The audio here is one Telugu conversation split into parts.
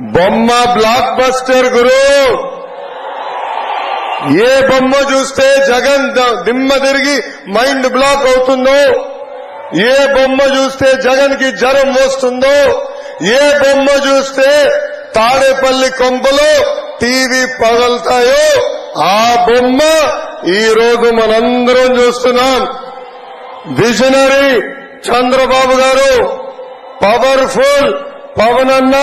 బొమ్మ బ్లాక్ బస్టర్ గురు. ఏ బొమ్మ చూస్తే జగన్ దిమ్మ తిరిగి మైండ్ బ్లాక్ అవుతుందో ఏ బొమ్మ చూస్తే జగన్కి జ్వరం వస్తుందో ఏ బొమ్మ చూస్తే తాడేపల్లి కొంపలో టీవీ పగలుతాయో ఆ బొమ్మ ఈ రోజు మనందరం చూస్తున్నాం. విజనరీ చంద్రబాబు గారు పవర్ఫుల్ పవన్ అన్న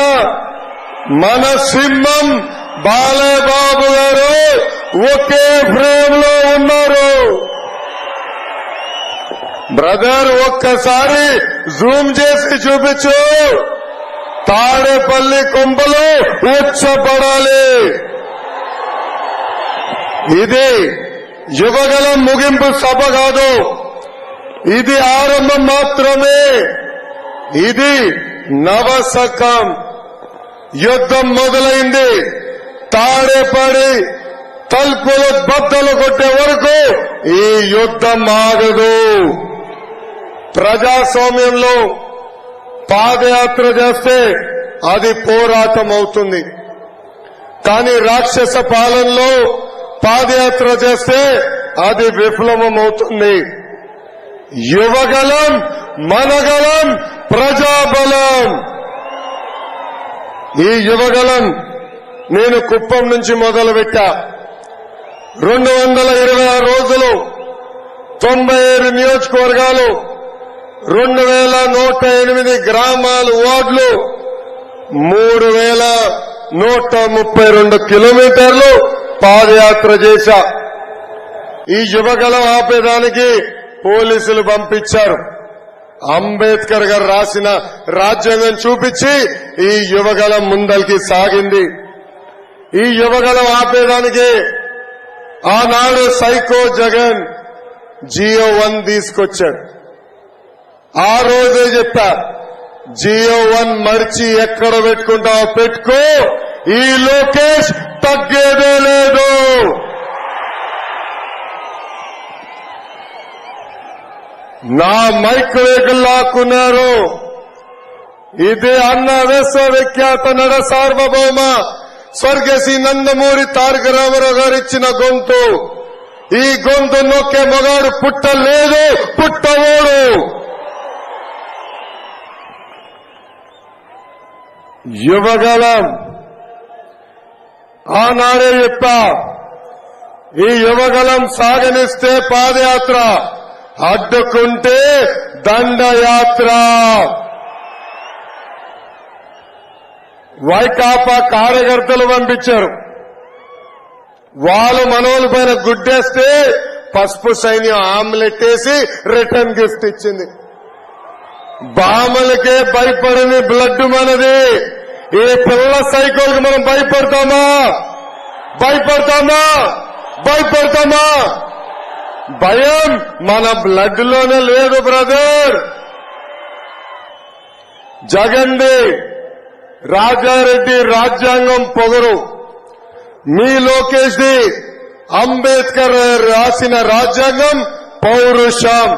మన సింహం బాలయబాబు గారు ఒకే ఫ్రేమ్లో ఉన్నారు. బ్రదర్ ఒక్కసారి జూమ్ చేసి చూపించు. తాడేపల్లి కొంపలు ఉచ్చపడాలి. ఇది యువగలం ముగింపు సభ కాదు. ఇది ఆరంభం మాత్రమే. ఇది నవశకం యుద్ధం మొదలైంది. తాడేపడి తలుపులు బద్దలు కొట్టే వరకు ఈ యుద్ధం ఆగదు. ప్రజాస్వామ్యంలో పాదయాత్ర చేస్తే అది పోరాటం అవుతుంది. కానీ రాక్షస పాలనలో పాదయాత్ర చేస్తే అది విఫలమం అవుతుంది. యువగలం మనగలం ప్రజాబలం. ఈ యువగలం నేను కుప్పం నుంచి మొదలుపెట్టా. రెండు వందల ఇరవై ఆరు రోజులు తొంభై ఏడు నియోజకవర్గాలు రెండు వేల నూట ఎనిమిది గ్రామాలు వార్డులు మూడు వేల నూట ముప్పై రెండు కిలోమీటర్లు పాదయాత్ర చేశా. ఈ యువగలం ఆపేదానికి పోలీసులు పంపించారు. అంబేద్కర్ గారు రాసిన రాజ్యాంగం చూపించి ఈ యువగలం ముందరికి సాగింది. ఈ యువగలం ఆపేదానికి ఆనాడు సైకో జగన్ జియో వన్ తీసుకొచ్చాడు. ఆ రోజే చెప్పా జియో వన్ మర్చి ఎక్కడ పెట్టుకుంటావో పెట్టుకో ఈ లోకేష్ తగ్గేదే లేదు. నా మైక్ వేగులు లాక్కున్నారు ఇది అన్న విశ్వవిఖ్యాత నడ సార్వభౌమ స్వర్గశ్రీ నందమూరి తారక రామారావు గారు ఇచ్చిన గొంతు ఈ గొంతు నొక్కే మగాడు పుట్టలేదు పుట్టవోడు యువగలం ఆనాడే చెప్పా ఈ యువగలం సాగనిస్తే పాదయాత్ర అడ్డుకుంటే దండయాత్ర. వైకాపా కార్యకర్తలు పంపించారు. వాళ్ళు మనోళ్ళ పైన గుడ్డేస్తే పసుపు సైన్యం ఆమ్లెట్ వేసి రిటర్న్ గిఫ్ట్ ఇచ్చింది. బామలకే భయపడని బ్లడ్ మనది. ఏ పిల్ల సైకోల్కి మనం భయపడతామా? భయపడతామా? భయపడతామా? భయం మన బ్లడ్లోనే లేదు బ్రదర్. జగన్ది రాజారెడ్డి రాజ్యాంగం పొగరు. మీ లోకేష్ ది అంబేద్కర్ రాసిన రాజ్యాంగం పౌరుషం.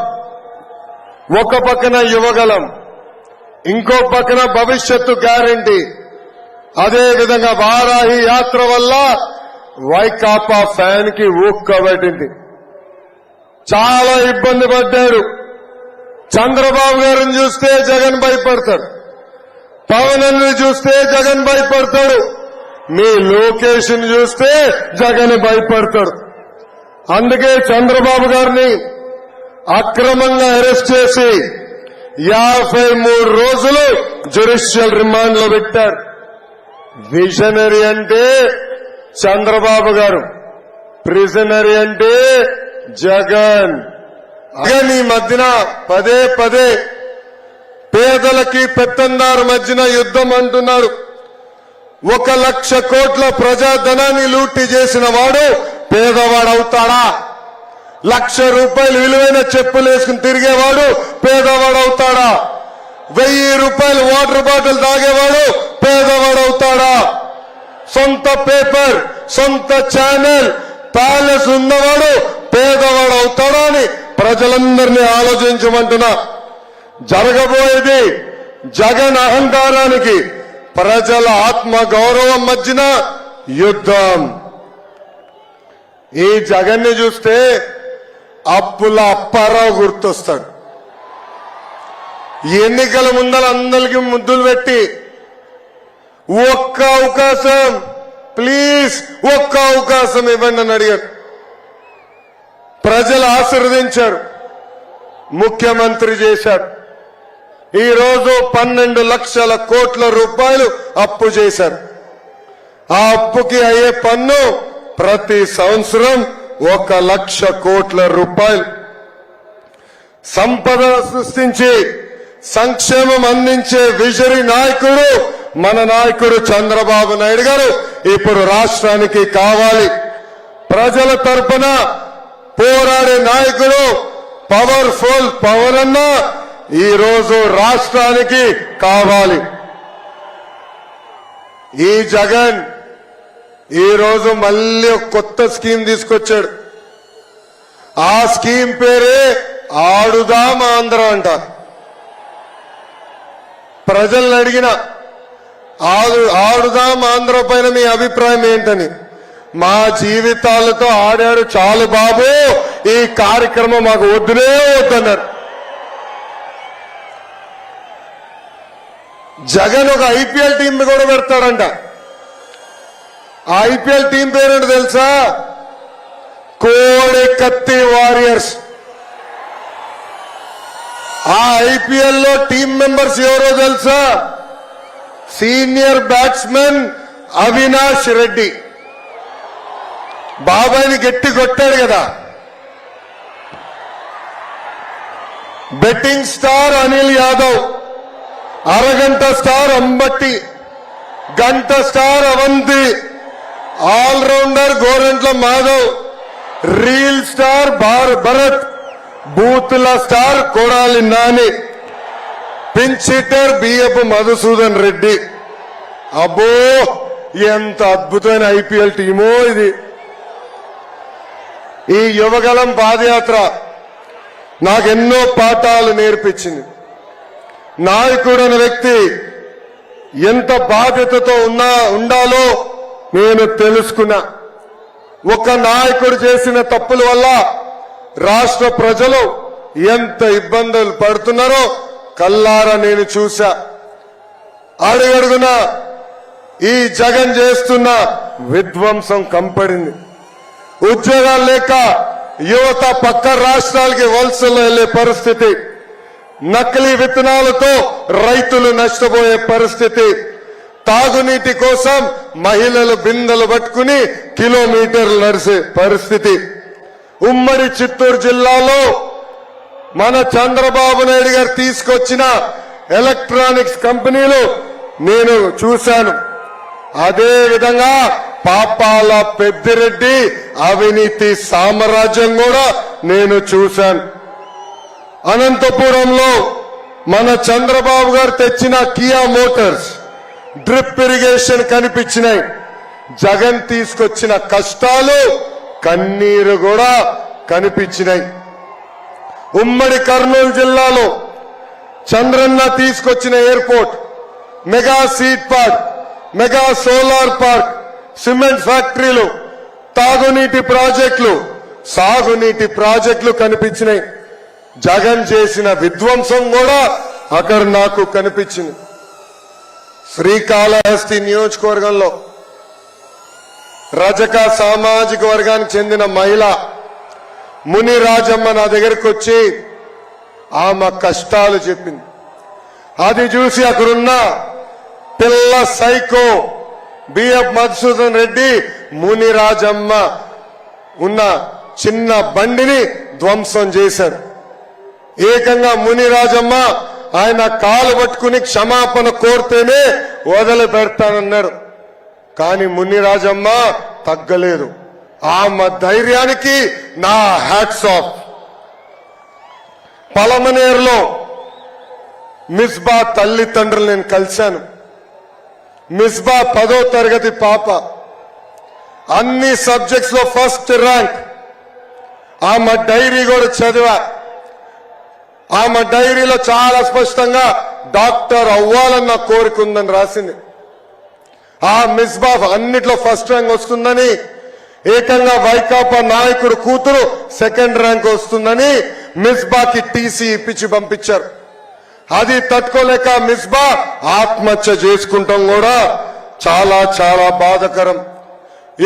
ఒక పక్కన యువగలం ఇంకో పక్కన భవిష్యత్తు గ్యారంటీ. అదేవిధంగా వారాహి యాత్ర వల్ల వైకాపా ఫ్యాన్కి ఊక్కబట్టింది. చాలా ఇబ్బంది పడ్డారు. చంద్రబాబు గారిని చూస్తే జగన్ భయపడతాడు. పవన్ చూస్తే జగన్ భయపడతాడు. మీ లోకేష్ చూస్తే జగన్ భయపడతాడు. అందుకే చంద్రబాబు గారిని అక్రమంగా అరెస్ట్ చేసి యాభై మూడు రోజులు జ్యుడిషియల్ రిమాండ్లో పెట్టారు. విజనరీ అంటే చంద్రబాబు గారు. ప్రిజనరీ అంటే జగన్. జగన్ ఈ మధ్యన పదే పదే పేదలకి పెత్తందారు మధ్యన యుద్ధం అంటున్నాడు ఒక లక్ష కోట్ల ప్రజాధనాన్ని లూటీ చేసిన వాడు పేదవాడవుతాడా లక్ష రూపాయలు విలువైన చెప్పులు వేసుకుని తిరిగేవాడు పేదవాడవుతాడా వెయ్యి రూపాయలు వాటర్ బాటిల్ తాగేవాడు పేదవాడవుతాడా సొంత పేపర్ సొంత ఛానల్ ప్యాలెస్ ఉన్నవాడు పేదవాడు అవుతాడా అని ప్రజలందరినీ ఆలోచించమంటున్నా. జరగబోయేది జగన్ అహంకారానికి ప్రజల ఆత్మ గౌరవం మధ్యన యుద్ధం. ఈ జగన్ని చూస్తే అప్పుల అప్పారావు గుర్తొస్తాడు. ఎన్నికల ముందర అందరికీ ముద్దులు పెట్టి ఒక్క అవకాశం ప్లీజ్ ఒక్క అవకాశం ఇవ్వండి అని అడిగారు. ప్రజలు ఆశీర్వదించారు. ముఖ్యమంత్రి చేశారు. ఈ రోజు పన్నెండు లక్షల కోట్ల రూపాయలు అప్పు చేశారు. ఆ అప్పుకి అయ్యే పన్ను ప్రతి సంవత్సరం ఒక లక్ష కోట్ల రూపాయలు. సంపద సృష్టించి సంక్షేమం అందించే విజరీ నాయకుడు మన నాయకుడు చంద్రబాబు నాయుడు గారు. ఇప్పుడు రాష్ట్రానికి కావాలి. ప్రజల తరపున పోరాడే నాయకుడు పవర్ఫుల్ పవర్ అన్న ఈ రోజు రాష్ట్రానికి కావాలి. ఈ జగన్ ఈ రోజు మళ్ళీ కొత్త స్కీమ్ తీసుకొచ్చాడు. ఆ స్కీమ్ పేరే ఆడుదాం ఆంధ్ర అంట. ప్రజల్ని అడిగిన ఆడు ఆడుదాం ఆంధ్ర పైన మీ అభిప్రాయం ఏంటని? మా జీవితాలతో ఆడాడు చాలు బాబు ఈ కార్యక్రమం మాకు వద్దునే వద్దన్నారు. జగన్ ఒక ఐపీఎల్ టీం కూడా పెడతాడంట. ఆ ఐపీఎల్ టీం పేరేంటి తెలుసా? కోడి కత్తి వారియర్స్. ఆ ఐపీఎల్లో టీం మెంబర్స్ ఎవరో తెలుసా? Senior batsmen Avinash Reddy. బాబాయిని గట్టి కొట్టాడు కదా. Betting star Anil Yadav. అరగంట స్టార్ అంబట్టి గంట star Avanti. Allrounder Gorantla Madhav. Reel star Bharat Bharat. బూత్ల star Kodali Nani. Pinch hitter BF Madhusudan Reddy. అబ్బో ఎంత అద్భుతమైన ఐపీఎల్ టీమో ఇది. ఈ యువగలం పాదయాత్ర నాకెన్నో పాఠాలు నేర్పించింది. నాయకుడు అనే వ్యక్తి ఎంత బాధ్యతతో ఉన్నా ఉండాలో నేను తెలుసుకున్నా. ఒక నాయకుడు చేసిన తప్పుల వల్ల రాష్ట్ర ప్రజలు ఎంత ఇబ్బందులు పడుతున్నారో కల్లారా నేను చూశా. అడుగడుగున ఈ జగన్ చేస్తున్న విధ్వంసం కంపడింది. ఉద్యోగాలు లేక యువత పక్క రాష్ట్రాలకి వలసలు వెళ్ళే పరిస్థితి నకిలీ విత్తనాలతో రైతులు నష్టపోయే పరిస్థితి తాగునీటి కోసం మహిళలు బిందెలు పట్టుకుని కిలోమీటర్లు నడిసే పరిస్థితి. ఉమ్మడి చిత్తూరు జిల్లాలో మన చంద్రబాబు నాయుడు గారు తీసుకొచ్చిన ఎలక్ట్రానిక్స్ కంపెనీలు నేను చూశాను. అదే విధంగా పాపాల పెద్దిరెడ్డి అవినీతి సామ్రాజ్యం కూడా నేను చూశాను. అనంతపురంలో మన చంద్రబాబు గారు తెచ్చిన కియా మోటార్స్ డ్రిప్ ఇరిగేషన్ కనిపించినాయి. జగన్ తీసుకొచ్చిన కష్టాలు కన్నీరు కూడా కనిపించినాయి. ఉమ్మడి కర్నూలు జిల్లాలో చంద్రన్న తీసుకొచ్చిన airport mega seed park mega solar park cement ఫ్యాక్టరీలు తాగునీటి ప్రాజెక్టులు సాగునీటి ప్రాజెక్టులు కనిపించినాయి. జగన్ చేసిన విధ్వంసం కూడా అక్కడ నాకు కనిపించింది. శ్రీకాళహస్తి నియోజకవర్గంలో రజక సామాజిక వర్గానికి చెందిన మహిళ ముని రాజమ్మ నా దగ్గరికి వచ్చి ఆమె కష్టాలు చెప్పింది. అది చూసి అక్కడున్న పిల్ల సైకో బిఎఫ్ మధుసూదన్ రెడ్డి ముని రాజమ్మ ఉన్న చిన్న బండిని ధ్వంసం చేశారు ఏకంగా ముని రాజమ్మ ఆయన కాలు పట్టుకుని క్షమాపణ కోరితేనే వదిలి పెడతానన్నారు కానీ ముని రాజమ్మ తగ్గలేదు. ఆమె ధైర్యానికి నా హ్యాట్స్ ఆఫ్. పలమనేరులో మిస్బా తల్లిదండ్రులు నేను కలిశాను. మిస్బా పదో తరగతి పాప. అన్ని సబ్జెక్ట్స్లో ఫస్ట్ ర్యాంక్. ఆమె డైరీ కూడా చదివా. ఆమె డైరీలో చాలా స్పష్టంగా డాక్టర్ అవ్వాలన్న కోరిక ఉందని రాసింది. ఆ మిస్బా అన్నిట్లో ఫస్ట్ ర్యాంక్ వస్తుందని ఏకంగా వైకాపా నాయకుడు కూతురు సెకండ్ ర్యాంక్ వస్తుందని మిస్బాకి టీసీ ఇప్పించి పంపించారు. అది తట్టుకోలేక మిస్బా ఆత్మహత్య చేసుకుంటాం కూడా చాలా చాలా బాధకరం.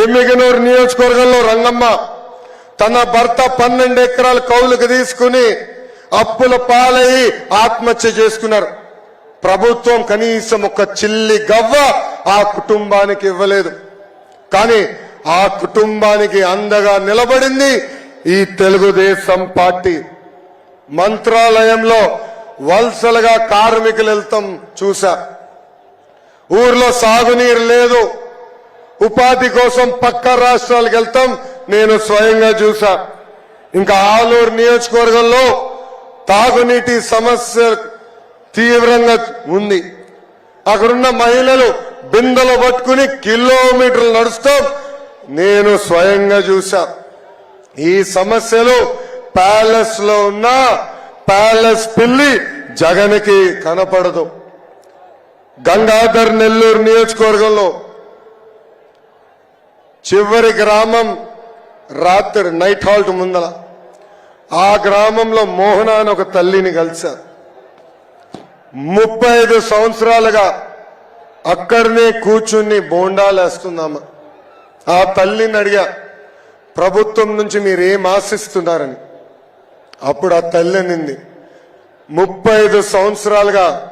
ఎమ్మిగనూరు నియోజకవర్గంలో రంగమ్మ తన భర్త పన్నెండు ఎకరాల కౌలుకు తీసుకుని అప్పుల పాలయ్యి ఆత్మహత్య చేసుకున్నారు. ప్రభుత్వం కనీసం ఒక చిల్లి గవ్వ ఆ కుటుంబానికి ఇవ్వలేదు. కానీ ఆ కుటుంబానికి అందగా నిలబడింది ఈ తెలుగుదేశం పార్టీ. మంత్రాలయంలో వలసలుగా కార్మికులు వెళ్తాం చూసా ఊర్లో సాగునీరు లేదు. ఉపాధి కోసం పక్క రాష్ట్రాలకు వెళ్తాం నేను స్వయంగా చూసా ఇంకా ఆలూరు నియోజకవర్గంలో తాగునీటి సమస్య తీవ్రంగా ఉంది. అక్కడున్న మహిళలు బిందెలు పట్టుకుని కిలోమీటర్లు నడుస్తాం. నేను స్వయంగా చూసా. ఈ సమస్యలు ప్యాలెస్లో ఉన్న ప్యాలెస్ పిల్లి జగన్కి కనపడదు. గంగాధర్ నెల్లూరు నియోజకవర్గంలో చివరి గ్రామం రాత్రి నైట్ హాల్ట్ ముందల ఆ గ్రామంలో మోహన అని ఒక తల్లిని కలిశారు ముప్పై ఐదు సంవత్సరాలుగా అక్కడనే కూర్చుని బోండాలేస్తున్నామా. ఆ తల్లిని అడిగా ప్రభుత్వం నుంచి మీరు ఏం ఆశిస్తున్నారని? అప్పుడు ఆ తల్లి నింది ముప్పై ఐదు సంవత్సరాలుగా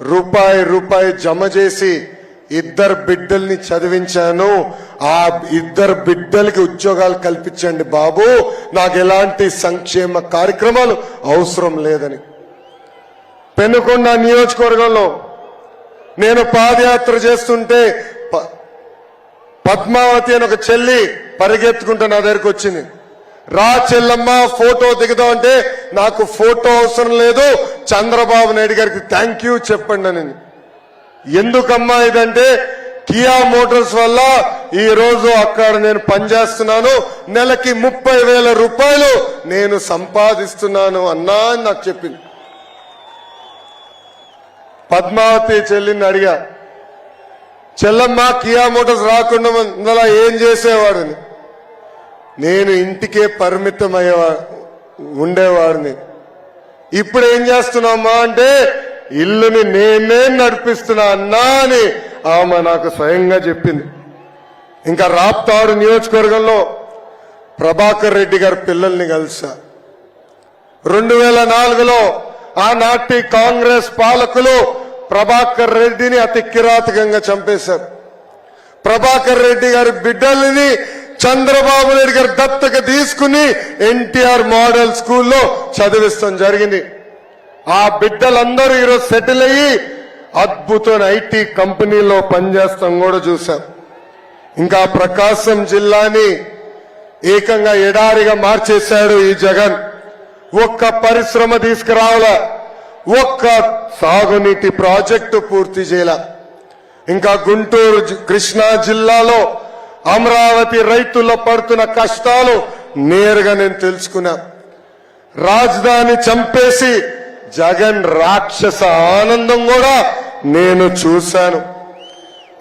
రూపాయి రూపాయి జమ చేసి ఇద్దరు బిడ్డల్ని చదివించాను. ఆ ఇద్దరు బిడ్డలకి ఉద్యోగాలు కల్పించండి బాబు. నాకు ఎలాంటి సంక్షేమ కార్యక్రమాలు అవసరం లేదని. పెనుకొండ నియోజకవర్గంలో నేను పాదయాత్ర చేస్తుంటే పద్మావతి అని ఒక చెల్లి పరిగెత్తుకుంటూ నా దగ్గరికి వచ్చింది. రా చెల్లమ్మ ఫోటో దిగుదాం అంటే నాకు ఫోటో అవసరం లేదు. చంద్రబాబు నాయుడు గారికి థ్యాంక్ యూ చెప్పండి అని. ఎందుకమ్మా ఇదంటే కియా మోటార్స్ వల్ల ఈ రోజు అక్కడ నేను పనిచేస్తున్నాను. నెలకి ముప్పై వేల రూపాయలు నేను సంపాదిస్తున్నాను అన్నా అని నాకు చెప్పింది. పద్మావతి చెల్లిని అడిగా చెల్లమ్మ కియా మోటార్స్ రాకుండా ముందలా ఏం చేసేవాడిని? నేను ఇంటికే పరిమితం అయ్యేవా ఉండేవాడిని. ఇప్పుడు ఏం చేస్తున్నామా అంటే ఇల్లుని నేనే నడిపిస్తున్నా అన్నా అని ఆమె నాకు స్వయంగా చెప్పింది. ఇంకా రాప్తారు నియోజకవర్గంలో ప్రభాకర్ రెడ్డి గారి పిల్లల్ని కలిసా. రెండు వేల నాలుగులో ఆనాటి కాంగ్రెస్ పాలకులు ప్రభాకర్ రెడ్డిని అతి కిరాతకంగా చంపేశారు. ప్రభాకర్ రెడ్డి గారి బిడ్డల్ని చంద్రబాబు నాయుడు గారి దత్తక తీసుకుని ఎన్టీఆర్ మోడల్ స్కూల్లో చదివిస్తాం జరిగింది. ఆ బిడ్డలందరూ ఈరోజు సెటిల్ అయ్యి అద్భుతమైన ఐటీ కంపెనీలో పనిచేస్తాం కూడా చూసాం ఇంకా ప్రకాశం జిల్లాని ఏకంగా ఎడారిగా మార్చేశాడు ఈ జగన్. ఒక్క పరిశ్రమ తీసుకురావాల? ఒక్క సాగునీటి ప్రాజెక్టు పూర్తి చేయాల. ఇంకా గుంటూరు జి- కృష్ణా జిల్లాలో అమరావతి రైతుల్లో పడుతున్న కష్టాలు నేరుగా నేను తెలుసుకున్నా. రాజధాని చంపేసి జగన్ రాక్షస ఆనందం కూడా నేను చూశాను.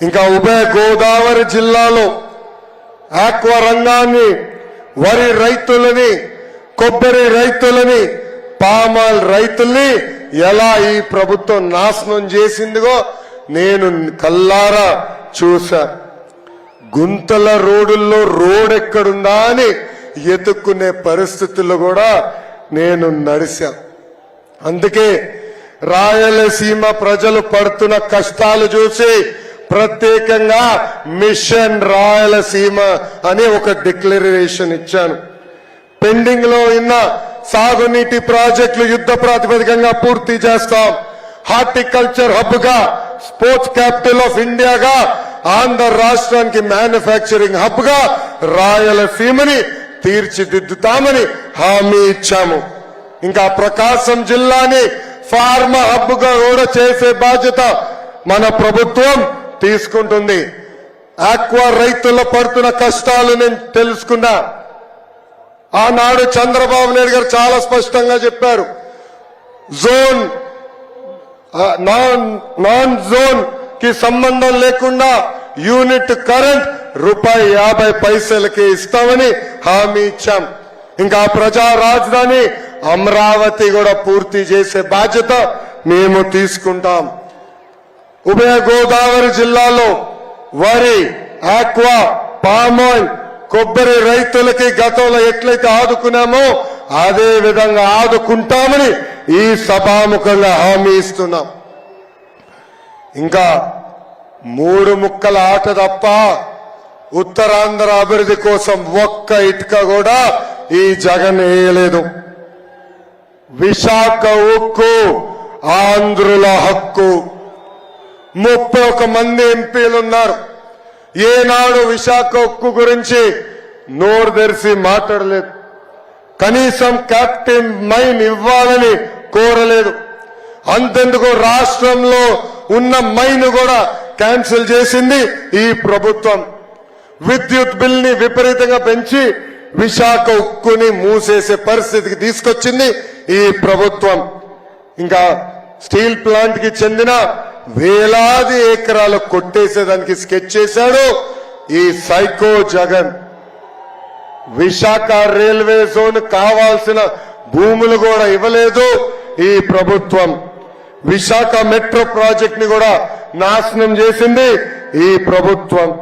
ఇంకా ఉభయ గోదావరి జిల్లాలో ఆక్వా రంగాన్ని వరి రైతులని కొబ్బరి రైతులని పామాల్ రైతుల్ని ఎలా ఈ ప్రభుత్వం నాశనం చేసిందిగో నేను కల్లారా చూశా. గుంతల రోడ్డుల్లో రోడ్ ఎక్కడుందా అని ఎతుక్కునే పరిస్థితుల్లో కూడా నేను నడిశా. అందుకే రాయలసీమ ప్రజలు పడుతున్న కష్టాలు చూసి ప్రత్యేకంగా మిషన్ రాయలసీమ అని ఒక డిక్లరేషన్ ఇచ్చాను. పెండింగ్లో ఉన్న సాగునీటి ప్రాజెక్టులు యుద్ధ ప్రాతిపదికంగా పూర్తి చేస్తాం. హార్టికల్చర్ హబ్గా స్పోర్ట్స్ క్యాపిటల్ ఆఫ్ ఇండియాగా ఆంధ్ర రాష్ట్రానికి మ్యానుఫ్యాక్చరింగ్ హబ్గా రాయలసీమని తీర్చిదిద్దుతామని హామీ ఇచ్చాము. ఇంకా ప్రకాశం జిల్లాని ఫార్మా హబ్గా కూడా చేసే బాధ్యత మన ప్రభుత్వం తీసుకుంటుంది. ఆక్వా రైతుల్లో పడుతున్న కష్టాలు నేను తెలుసుకున్నా. ఆనాడు చంద్రబాబు నాయుడు గారు చాలా స్పష్టంగా చెప్పారు. జోన్ నాన్ నాన్ జోన్కి సంబంధం లేకుండా యూనిట్ కరెంట్ రూపాయి యాభై పైసలకి ఇస్తామని హామీ ఇచ్చాం. ఇంకా ప్రజా రాజధాని అమరావతి కూడా పూర్తి చేసే బాధ్యత మేము తీసుకుంటాం. ఉభయ గోదావరి జిల్లాలో వరి ఆక్వా పామాయిల్ కొబ్బరి రైతులకి గతంలో ఎట్లయితే ఆదుకున్నామో అదే విధంగా ఆదుకుంటామని ఈ సభాముఖంగా హామీ ఇస్తున్నాం. ఇంకా మూడు ముక్కల ఆట తప్ప ఉత్తరాంధ్ర అభివృద్ధి కోసం ఒక్క ఇటుక కూడా ఈ జగన్ వేయలేదు. విశాఖ ఉక్కు ఆంధ్రుల హక్కు. ముప్పై ఒక మంది ఎంపీలు ఉన్నారు ఏనాడు విశాఖ ఉక్కు గురించి నోరు తెరిచి మాట్లాడలేదు. కనీసం క్యాప్టెన్ మైన్ ఇవ్వాలని కోరలేదు. అంతెందుకు రాష్ట్రంలో ఉన్న మైన్ కూడా క్యాన్సిల్ చేసింది ఈ ప్రభుత్వం. విద్యుత్ బిల్ని విపరీతంగా పెంచి విశాఖ ఉక్కుని మూసేసే పరిస్థితికి తీసుకొచ్చింది ఈ ప్రభుత్వం. ఇంకా స్టీల్ ప్లాంట్కి చెందిన వేలాది ఎకరాలు కొట్టేసేదానికి స్కెచ్ చేశాడు ఈ psycho Jagan. Visakha railway zone కావాల్సిన భూములు కూడా ఇవ్వలేదు ఈ ప్రభుత్వం. విశాఖ మెట్రో ప్రాజెక్ట్ని కూడా నాశనం చేసింది ఈ ప్రభుత్వం.